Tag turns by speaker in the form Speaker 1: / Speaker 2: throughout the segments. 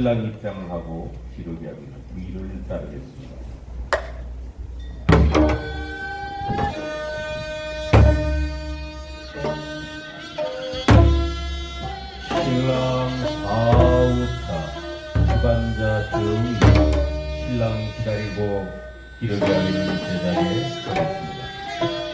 Speaker 1: 신랑 입장을 하고 기록이 하기는 위를 따르겠습니다. 신랑 사우차 집안자 정이 신랑 기다리고 기록이 하기는 제자리에 서겠습니다.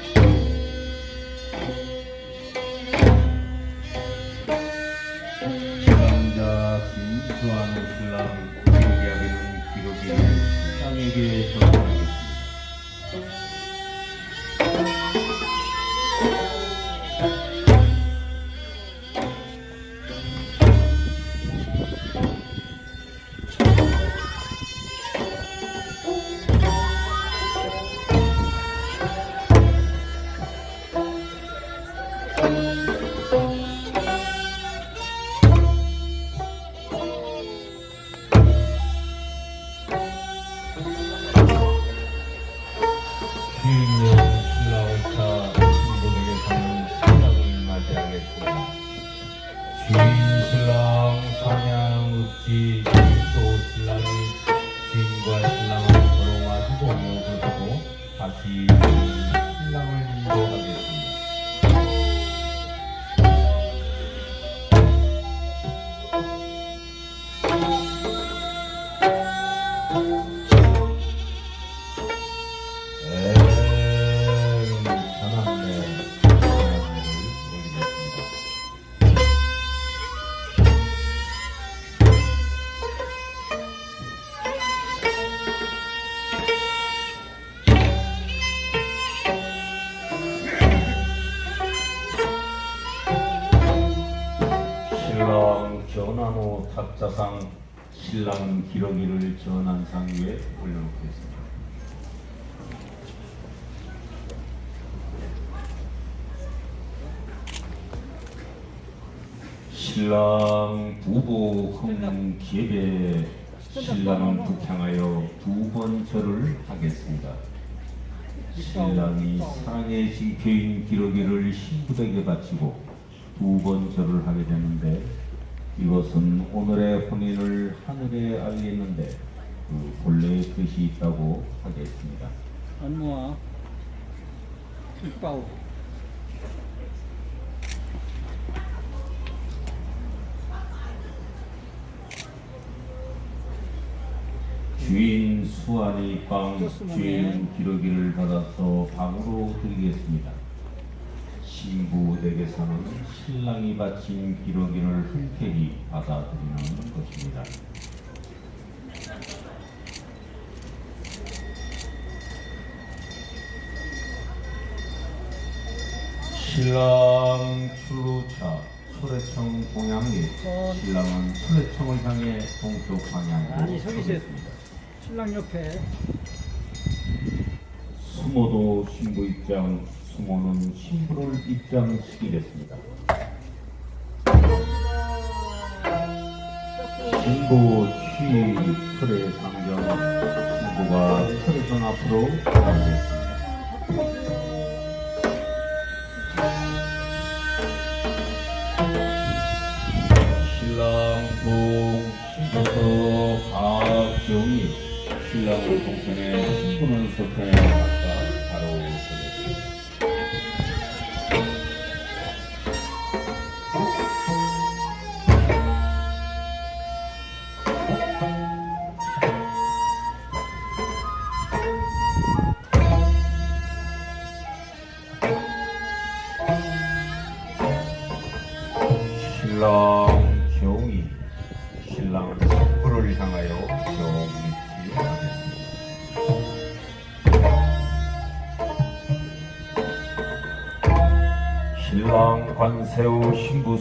Speaker 1: 신랑 기러기를 전환상 위에 올려놓겠습니다. 신랑 부부 흥 기획에 신랑은 북향하여 두 번 절을 하겠습니다. 신랑이 사랑의 징표인 기러기를 신부에게 바치고 두 번 절을 하게 되는데 이것은 오늘의 혼인을 하늘에 알리는데 그 본래의 뜻이 있다고 하겠습니다.
Speaker 2: 안 모아. 이빠오.
Speaker 1: 주인 수환이 빵 주인 기러기를 받아서 방으로 드리겠습니다. 신부에게서는 신랑이 바친 기러기를 흔쾌히 받아들이는 것입니다. 신랑 출루차 소래청 동향리 신랑은 소래청을 향해 동쪽 방향으로. 서겠습니다.
Speaker 2: 신랑 옆에
Speaker 1: 수모도 신부 입장, 수모는 신부를 입장시키겠습니다. 신부 취 틀의 상정, 신부가 틀에선 앞으로 나오겠습니다. 신랑 동 신부서 박경희 신랑을 동편에 신부는 서편에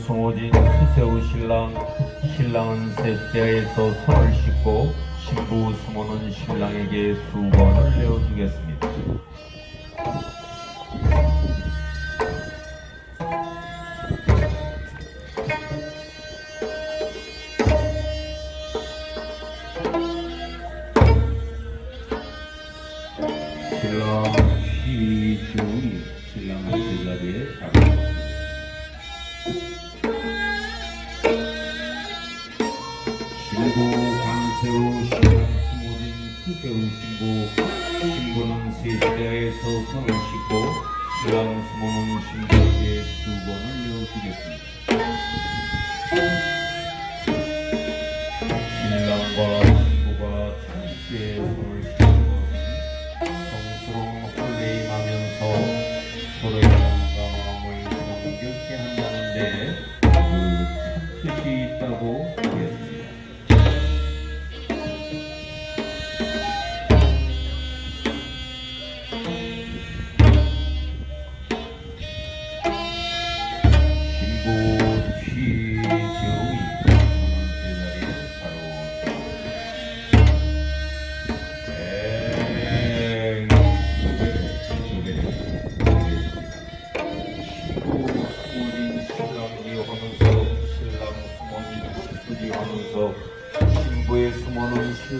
Speaker 1: 송호진 수세우 신랑 신랑은 세수대에서 손을 씻고 신부 수모는 신랑에게 수건을 내어주겠습니다. 두 번을 외우시겠습니다.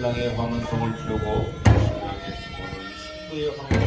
Speaker 1: 신랑의 황은성을 부르고. 신랑의 주모는 신부의 황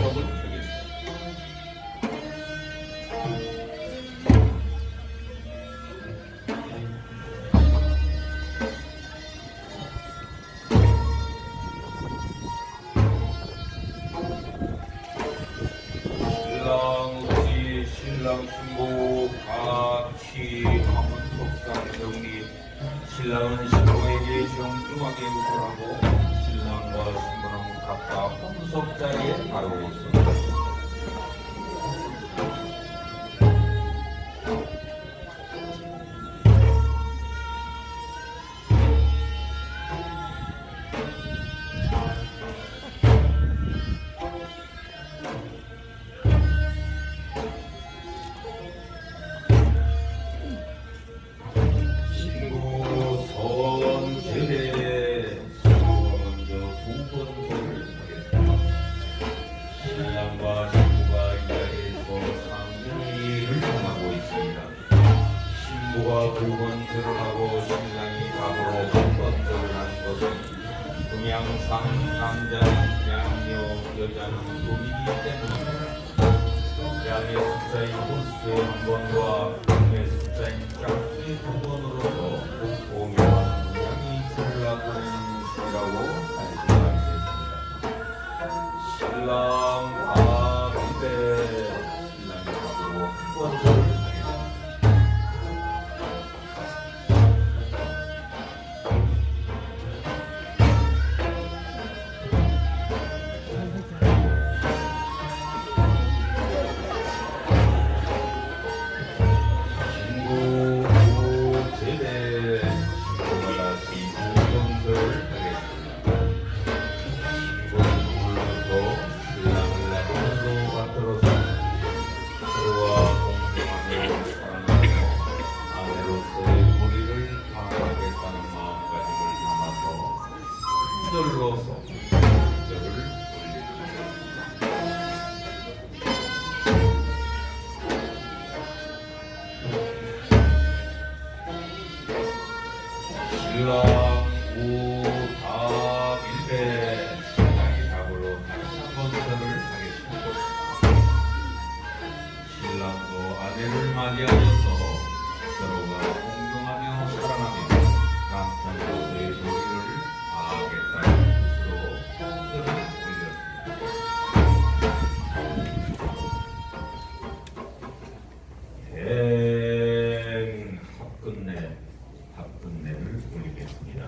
Speaker 1: 동양상 남자는 양녀 여자는 돈이기 때문에 양의 숫자인 호수의 한 번과 동의 숫자인 짝수의 두 번으로서 공유하는 양이 출락하는 것이라고 알수 있습니다. 신랑 또 아내를 맞이하여서 서로가 공경하며 사랑하며 감탄 것의 도리를 아하겠다는 뜻으로 성전을 올렸습니다. 행 합근내 합근내를 올리겠습니다.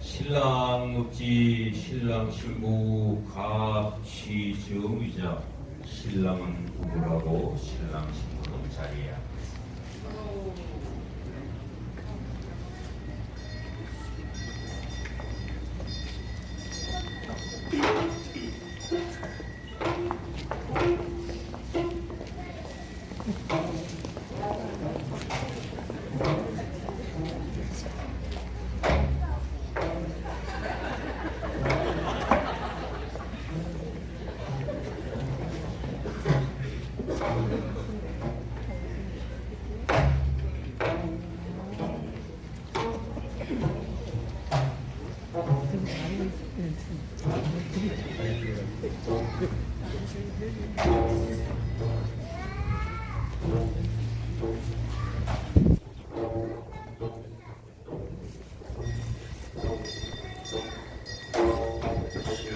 Speaker 1: 신랑 묵지 신랑 실무 같이 증의자 신랑은 부부라고 신랑 신부는 자리야.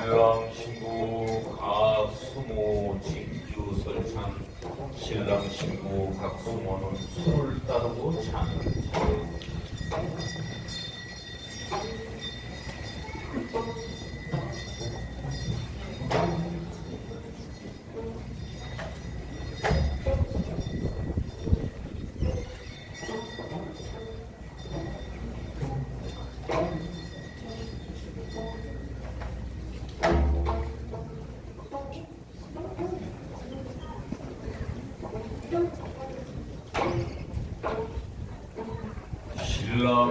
Speaker 1: 신랑신부 가수모 직주설찬 신랑신부 각수모는 술 따르고 찬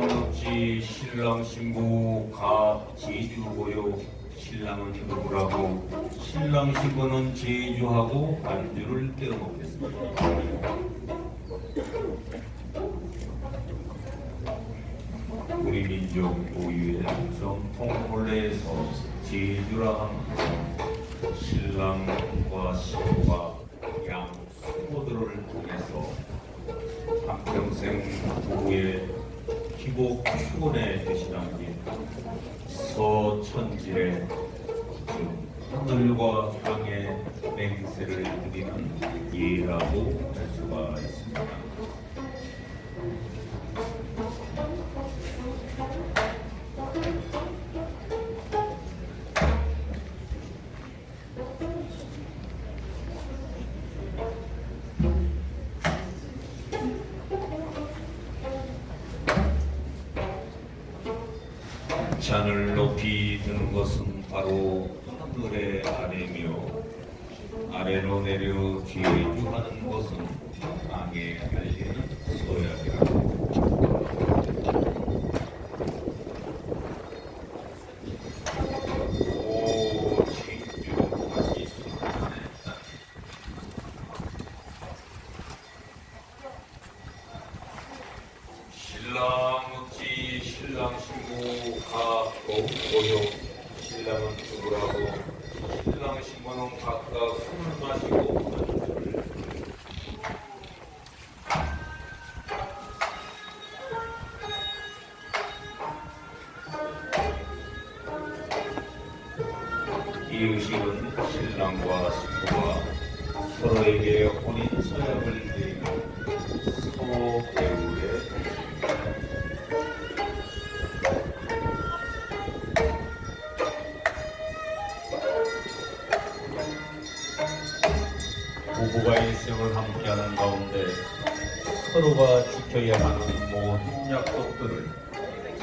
Speaker 1: 을 신랑 신부 가 제주고요. 신랑은 누구라고? 신랑 신부는 제주하고 안주를 떼어 먹겠습니다. 우리 민족 고유의 전통 본래에서 제주라 하면 신랑과 신부가 양 수모들을 통해서 한평생 부부의 기복 축원의 뜻이 담긴 서천지의 즉 하늘과 땅의 맹세를 드리는 예라고 할 수가 있습니다. 잔을 높이 드는 것은 바로 부부가 일생을 함께하는 가운데 서로가 지켜야 하는 모든 약속들을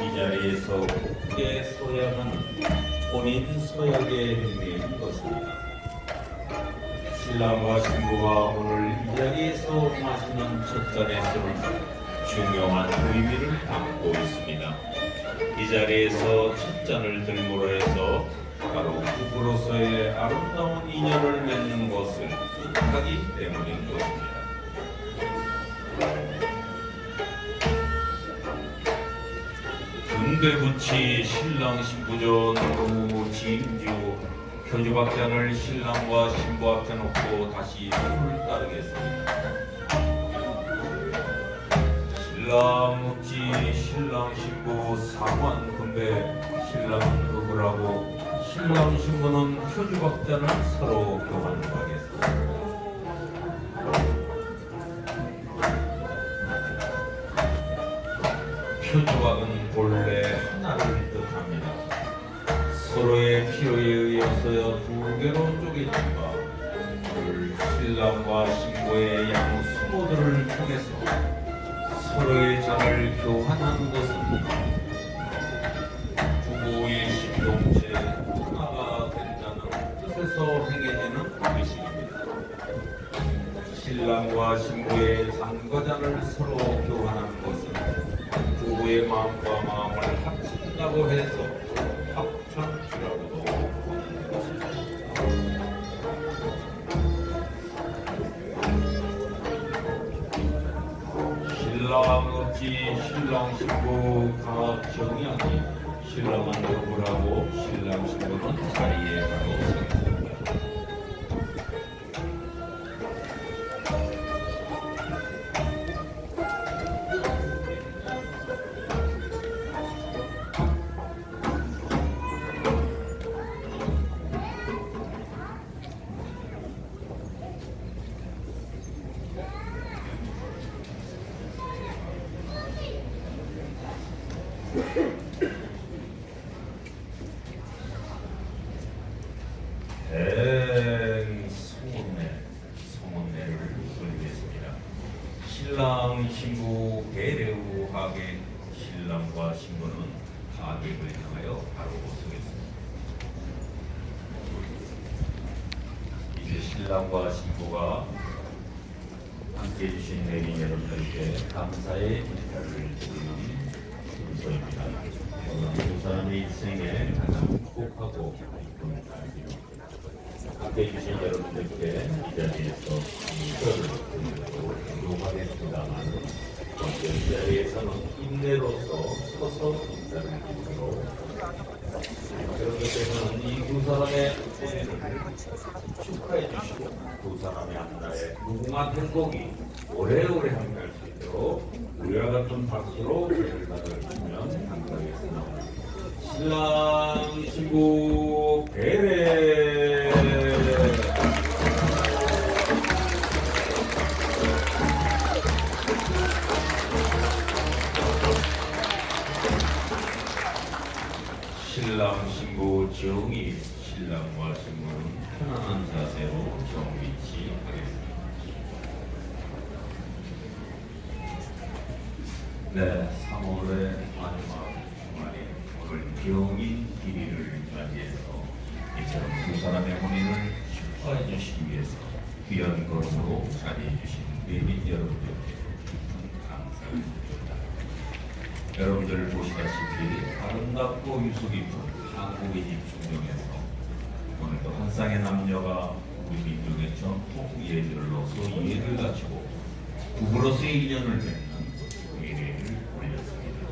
Speaker 1: 이 자리에서 굳게 하는 본인 서약의 의미인 것입니다. 신랑과 신부가 오늘 이 자리에서 마시는 첫 잔의 술은 중요한 의미를 담고 있습니다. 이 자리에서 첫 잔을 들므로 해서 바로 부부로서의 아름다운 인연을 맺는 것을 뜻 하기 때문인 것입니다. 군대부치 신랑 신부전 후 진주 표주박잔을 신랑과 신부 앞에 놓고 다시 술을 따르겠습니다. 신랑 묵지 신랑 신부 상환 근데 신랑은 누구라고 신랑 신부는 표주박잔을 서로 교환하겠습니다. 표주박은 본래 하나를 뜻합니다. 서로의 필요에 의해서 두 개로 쪼개진다. 그 신랑과 신부의 양 수모들을 통해서 서로의 잔을 교환하는 것은 부부 일심동체 하나가 된다는 뜻에서 행해지는 의식입니다. 신랑과 신부의 잔과 잔을 서로 교환하는 부부의 마음과 마음을 합친다고 해서 신랑과 신부가 함께 해주신 내린 여러분들께 감사의 인사를 드리는 순서입니다. 오늘 두 사람의 인생에 가장 행복하고 기쁜 날입니다. 함께 해주신 여러분들께 이 자리에서 인사를 드리고 요하겠습니다만 이 자리에서는 인내로서 서서 인사를 드리도록 여러분께서는 이두 사람의 축하해 주시고 두 사람의 한날의 무궁한 행복이 오래오래 함께할 수 있도록 우리와 같은 박수로 배를 받아주시면 감사하겠습니다. 신랑 신부 배례 아름답고 유수 깊은 한국의 집 중정에서 오늘도 한 쌍의 남녀가 우리 민족의 전통 예절로서 예를 갖추고 부부로서의 인연을 맺는 예례를 올렸습니다.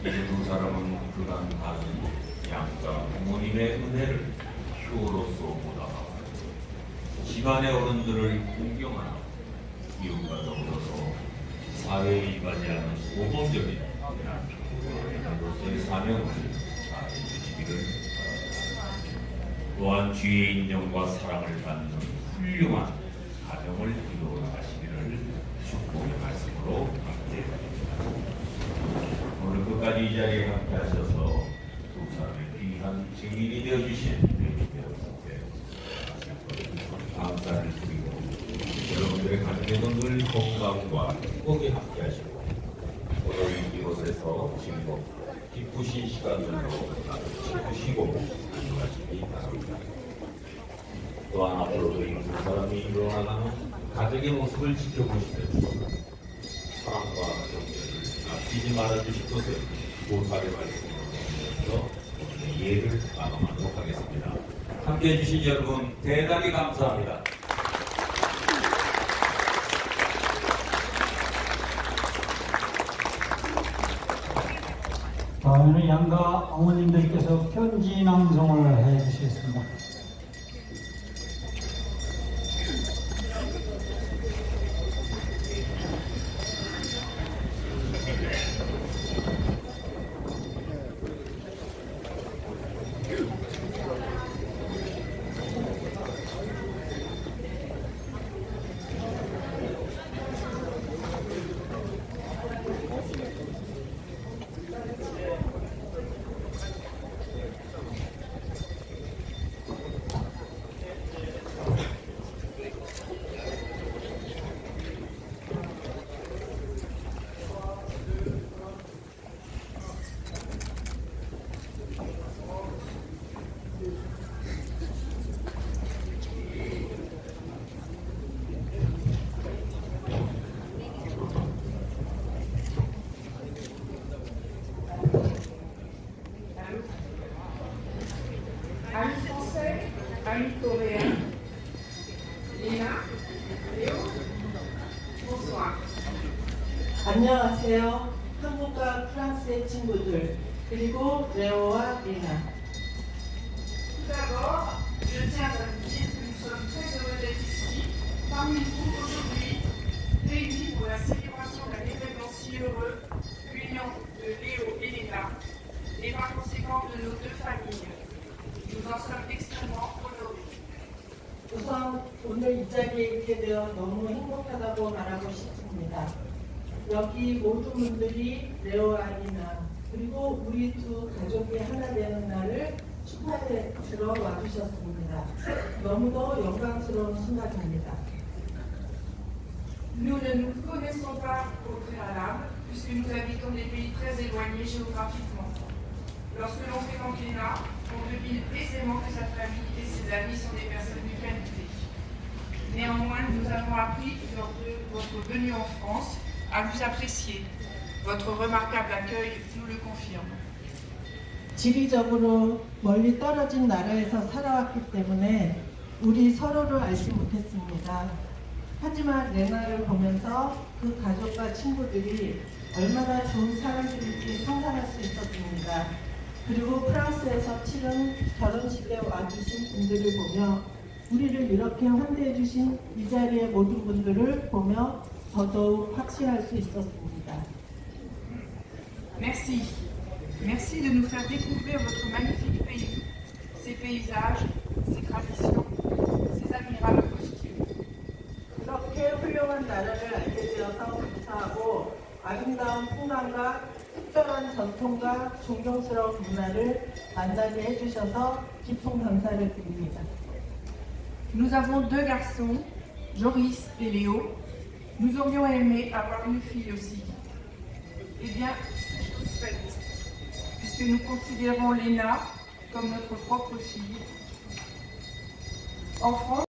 Speaker 1: 이제 두 사람은 그간 받은 양가 부모님의 은혜를 효로서 보답하고 집안의 어른들을 공경하는 이웃과 더불어서 사회에 않은 모범적인 사명을 주시기를 또한 주의 인정과 사랑을 받는 훌륭한 가정을 이루어 가시기를 축복의 말씀으로 함께 오늘 끝까지 이 자리에 함께 하셔서 두 사람의 귀한 증인이 되어주신 감사를 드리고 여러분들의 가정에도 늘 건강과 행복이 함께 하시고 오늘 이곳에서 지금 기쁘신 시간들로 지푸시고 안녕하시기 바랍니다. 또한 앞으로도 이 두 사람이 일어나가는 지켜보시면서 사랑과 경계를 아끼지 부탁의 말씀으로 오늘 예를 마감하도록 하겠습니다. 함께 해주신 여러분 대단히 감사합니다.
Speaker 2: 다음에는 양가 어머님들께서 편지 낭송을 해 주시겠습니다.
Speaker 3: 안녕하세요. 한국과 프랑스의 친구들, 그리고 레오와 리나.
Speaker 4: Tout d'abord, je tiens à vous dire que nous sommes très heureux d'être ici, parmi vous aujourd'hui, réunis pour la célébration d'un événement si heureux, l'union de Léo et Lina, et par conséquent de nos deux familles. Nous en sommes extrêmement honorés.
Speaker 3: 우선 오늘 이 자리에 있게 되어 너무 행복하다고 말하고 싶습니다. 여기 모든 분들이 레오와 리나, 그리고 우리 두 가족이 하나 되는 날을 축하해 주러 와주셨습니다. 너무도 영광스러운 순간입니다.
Speaker 4: Nous ne nous connaissons pas au préalable, puisque nous habitons des pays très éloignés géographiquement. Lorsque l'on fréquente l'ENA, on devine aisément que sa famille et ses amis sont des personnes de qualité. Néanmoins, nous avons appris lors de votre venue en France à vous apprécier. Votre remarquable accueil nous le confirme.
Speaker 3: 지리적으로 멀리 떨어진 나라에서 살아왔기 때문에 우리 서로를 알지 못했습니다. 하지만 레나를 보면서 그 가족과 친구들이 얼마나 좋은 사람들인지 상상할 수 있었습니다. 그리고 프랑스에서 치른 결혼식에 와주신 분들을 보며 우리를 이렇게 환대해 주신 이 자리의 모든 분들을 보며 더더욱 확신할 수 있었습니다.
Speaker 4: Merci. Merci de nous faire découvrir votre magnifique pays, ses paysages, ses traditions, ses admirables costumes.
Speaker 3: 이렇게 훌륭한 나라를 알게 되어서 감사하고 아름다운 풍광과 특별한 전통과 존경스러운 문화를 만나게 해주셔서 깊은 감사를 드립니다.
Speaker 4: Nous avons deux garçons, Joris et Léo. Nous aurions aimé avoir une fille aussi. Eh bien, c'est chose faite, puisque nous considérons Léna comme notre propre fille. En France,